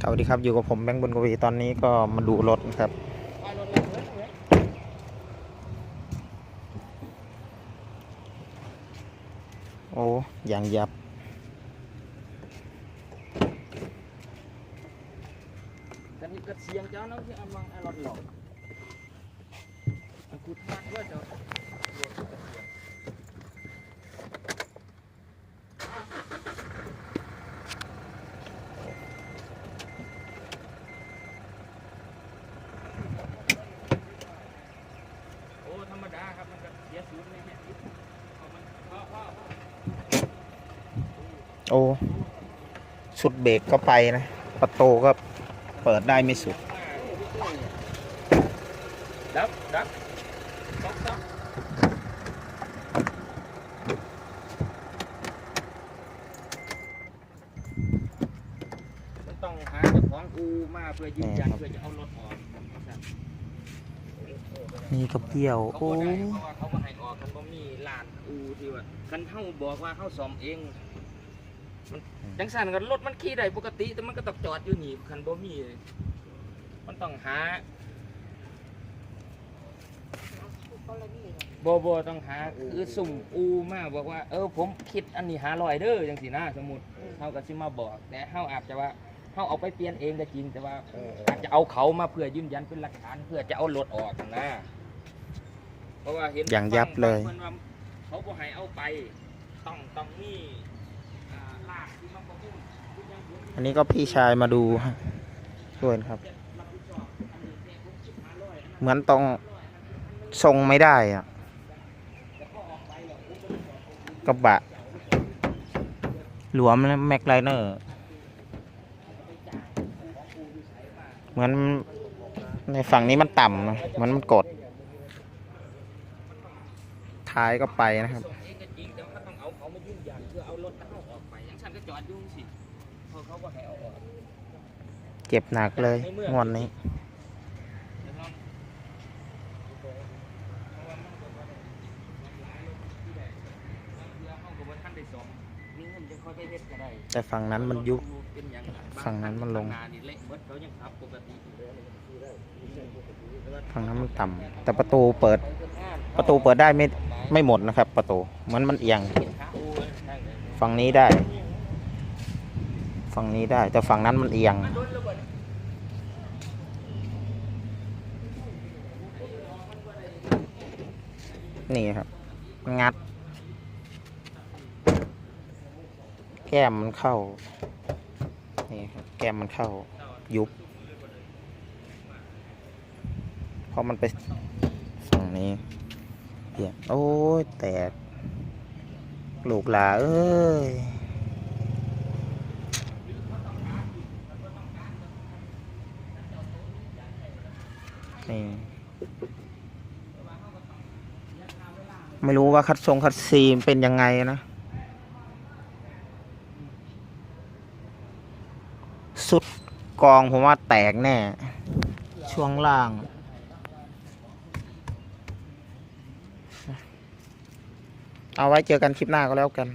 สวัสดีครับอยู่กับผมแบงค์บุญกวีตอนนี้ก็มาดูรถนะครับ โอ้ยางยับ กันนี่ก็เสียงเจ้าเนาะที่เอามังเอารถหลอกกูทักว่าเจ้าโอ้ธรรมดาครับมันก็เสียศูนย์ในเนี่ยเอามันพ่อพ่อ โอ้สุดเบรกก็ไปนะ ประตูก็เปิดได้ไม่สุดดับดับซ็อกซ็อกมันต้องหาเจ้าของอูมาเพื่อยืนยันแน่ครับเพื่อจะเอารถออกนี่ก็เปี้ยวเขาโอ้ก็ได้เพราะว่าเขาก็ให้ออกกันบ่มีลานอูที่ว่าคันเฮาบอกว่าเฮาซ่อมเอง มันจังซั่นก็รถมันขี่ได้ปกติ แต่มันก็ต้องจอดอยู่นี่คันบ่มี มันต้องหาบ่บ่ต้องหาคือสุ่มอูมาบอกว่า เออผมคิดอันนี้หาร้อยเด้อจังซี่นะสมมุติเฮาก็สิมาบอก แต่เฮาอาจจะว่าเฮาเอาไปเปลี่ยนเองก็จริงแต่ว่าอาจจะเอาเขามาเพื่อยืนยันเป็นหลักฐานเพื่อจะเอารถออกนะเพราะว่าเห็นอย่างยับเลยเขาบ่ให้เอาไป ต้องต้องมี อันนี้ก็พี่ชายมาดูฮะช่วยครับ เหมือนต้องทรงไม่ได้อะกระบะ หลวมแม็กไลเนอร์ เหมือนในฝั่งนี้มันต่ำนะเหมันมันกด ท้ายก็ไปนะครับ รถเขาออกไปอย่างฉันก็จอดอยุ่จังสิเพราะเขาบ่ให้เอาออกเจ็บหนักเลยงวดนี้แล้วลองเพราะว่ามันก็บ่ได้หลายรถที่ใดบางเทื่อเขาก็บ่ทันได้ซ่อมมีเงินจะค่อยไปเฮ็ดก็ได้แต่ฝั่งนั้นมันยุบเป็นอย่างไรฝั่งนั้นมันลงข้าหานี่เละเบิดเขายังขับปกติอยู่เลยฝั่งนั้นมันต่ำแต่ประตูเปิด ประตูเปิดได้ไม่ไม่หมดนะครับ ประตูเหมือนมันเอียง ฝั่งนี้ได้ ฝั่งนี้ได้ แต่ฝั่งนั้นมันเอียง นี่ครับ งัด แก้มมันเข้า นี่ครับ แก้มมันเข้า ยุบ เพราะมันไปฝั่งนี้เปลี่ยกโอ้ยแตก ลูกหลาเอ้ยนี่ไม่รู้ว่าคัดทรงคัดซีมเป็นยังไงนะ สุดกองผมว่าแตกแน่ ช่วงล่าง เอาไว้เจอกันคลิปหน้าก็แล้วกัน